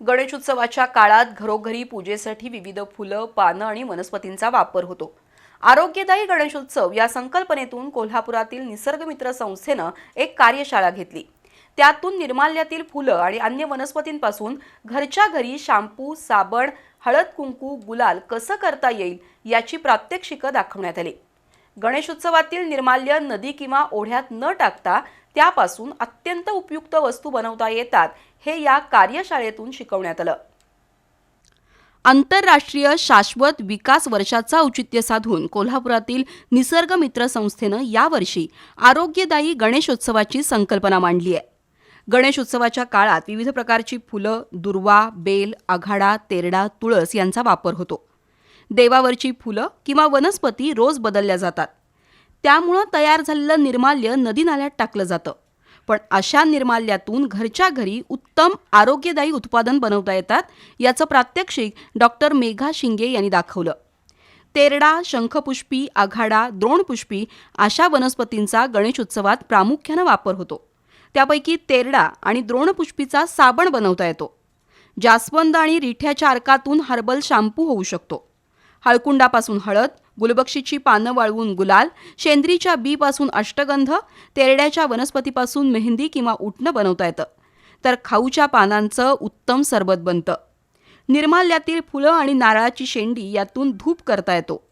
गणेशोत्सवाच्या काळात घरोघरी पूजेसाठी विविध फुलं पानं आणि वनस्पतींचा वापर होतो. आरोग्यदायी गणेशोत्सव या संकल्पनेतून कोल्हापुरातील निसर्गमित्र संस्थेनं एक कार्यशाळा घेतली. त्यातून निर्माल्यातील फुलं आणि अन्य वनस्पतींपासून घरच्या घरी शॅम्पू साबण हळद कुंकू गुलाल कसं करता येईल याची प्रात्यक्षिकं दाखवण्यात आली. गणेशोत्सवातील निर्माल्य नदी किंवा ओढ्यात न टाकता त्यापासून अत्यंत उपयुक्त वस्तू बनवता येतात हे या कार्यशाळेतून शिकवण्यात आलं. आंतरराष्ट्रीय शाश्वत विकास वर्षाचा औचित्य साधून कोल्हापुरातील निसर्ग मित्र संस्थेनं यावर्षी आरोग्यदायी गणेशोत्सवाची संकल्पना मांडली आहे. गणेशोत्सवाच्या काळात विविध प्रकारची फुलं दुर्वा बेल आघाडा तेरडा तुळस यांचा वापर होतो. देवावरची फुलं किंवा वनस्पती रोज बदलल्या जातात. त्यामुळं तयार झालेलं निर्माल्य नदी नाल्यात टाकलं जातं. पण अशा निर्माल्यातून घरच्या घरी उत्तम आरोग्यदायी उत्पादन बनवता येतात याचं प्रात्यक्षिक डॉक्टर मेघा शिंगे यांनी दाखवलं. तेरडा शंखपुष्पी आघाडा द्रोणपुष्पी अशा वनस्पतींचा गणेशोत्सवात प्रामुख्यानं वापर होतो. त्यापैकी तेरडा आणि द्रोणपुष्पीचा साबण बनवता येतो. जास्वंद आणि रिठ्याच्या अर्कातून हर्बल शॅम्पू होऊ शकतो. हळकुंडापासून हळद गुलबक्षीची पानं वाळवून गुलाल शेंद्रीच्या बीपासून अष्टगंध तेरड्याच्या वनस्पतीपासून मेहंदी किंवा उटणं बनवता येतं. तर खाऊच्या पानांचं उत्तम सरबत बनतं. निर्माल्यातील फुलं आणि नारळाची शेंडी यातून धूप करता येतो.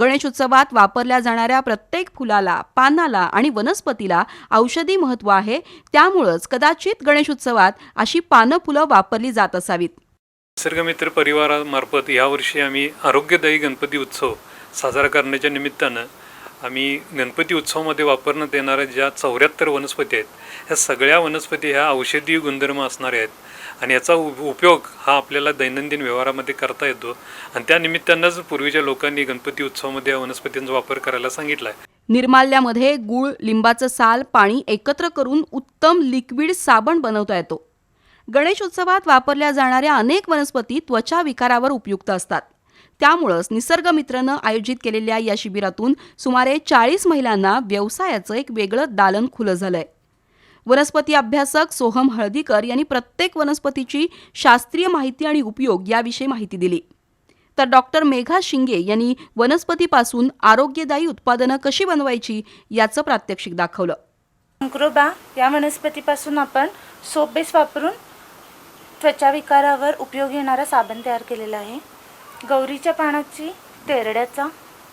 गणेशोत्सवात वापरल्या जाणाऱ्या प्रत्येक फुलाला पानाला आणि वनस्पतीला औषधी महत्त्व आहे. त्यामुळंच कदाचित गणेशोत्सवात अशी पानं फुलं वापरली जात असावीत. निसर्गमित्र परिवारामार्फत यावर्षी आम्ही आरोग्यदायी गणपती उत्सव साजरा करण्याच्या निमित्तानं आम्ही गणपती उत्सवामध्ये वापरण्यात येणाऱ्या ज्या चौऱ्याहत्तर वनस्पती आहेत ह्या सगळ्या वनस्पती ह्या औषधी गुणधर्म असणाऱ्या आहेत आणि याचा उप उपयोग हा आपल्याला दैनंदिन व्यवहारामध्ये करता येतो. आणि त्या निमित्तानंच पूर्वीच्या लोकांनी गणपती उत्सवामध्ये या वनस्पतींचा वापर करायला सांगितला आहे निर्माल्यामध्ये गूळ लिंबाचं साल पाणी एकत्र करून उत्तम लिक्विड साबण बनवता येतो. गणेश उत्सवात वापरल्या जाणाऱ्या अनेक वनस्पती त्वचा विकारावर उपयुक्त असतात. त्यामुळंच निसर्गमित्रनं आयोजित केलेल्या या शिबिरातून सुमारे चाळीस महिलांना व्यवसायाचं एक वेगळं दालन खुलं झालंय. वनस्पती अभ्यासक सोहम हळदीकर यांनी प्रत्येक वनस्पतीची शास्त्रीय माहिती आणि उपयोग याविषयी माहिती दिली. तर डॉक्टर मेघा शिंगे यांनी वनस्पतीपासून आरोग्यदायी उत्पादनं कशी बनवायची याचं प्रात्यक्षिक दाखवलं. अंक्रोबा या वनस्पतीपासून आपण सोप बेस वापरून त्वचा विकारावर उपयोग येणारा साबण तयार केलेला आहे. गौरीच्या पानाची तेरड्याचा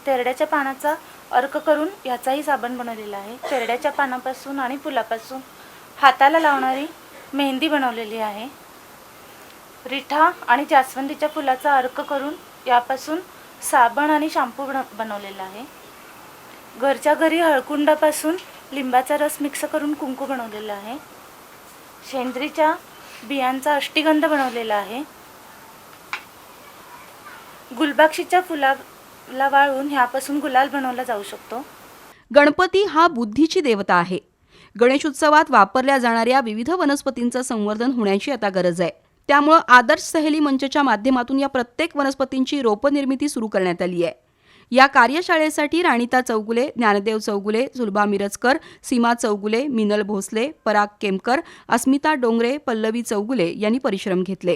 तेरड्याच्या पानाचा अर्क करून याचाही साबण बनवलेला आहे. तेरड्याच्या पानापासून आणि फुलापासून हाताला लावणारी मेहंदी बनवलेली आहे. रिठा आणि जास्वंदीच्या फुलाचा अर्क करून यापासून साबण आणि शॅम्पू बन बनवलेला आहे. घरच्या घरी हळकुंडापासून लिंबाचा रस मिक्स करून कुंकू बनवलेला आहे. शेंद्रीच्या बियांचा अष्टीगंध बनवलेला आहे. गुलबाक्षीच्या फुलाला वाळून ह्यापासून गुलाल बनवला जाऊ शकतो. गणपती हा बुद्धीची देवता आहे. गणेशोत्सवात वापरल्या जाणाऱ्या विविध वनस्पतींचं संवर्धन होण्याची आता गरज आहे. त्यामुळं आदर्श सहेली मंचच्या माध्यमातून या प्रत्येक वनस्पतींची रोपनिर्मिती सुरू करण्यात आली आहे. या कार्यशाळेसाठी राणिता चौगुले ज्ञानदेव चौगुले सुलभा मिरजकर सीमा चौगुले मिनल भोसले पराग केमकर अस्मिता डोंगरे पल्लवी चौगुले यांनी परिश्रम घेतले.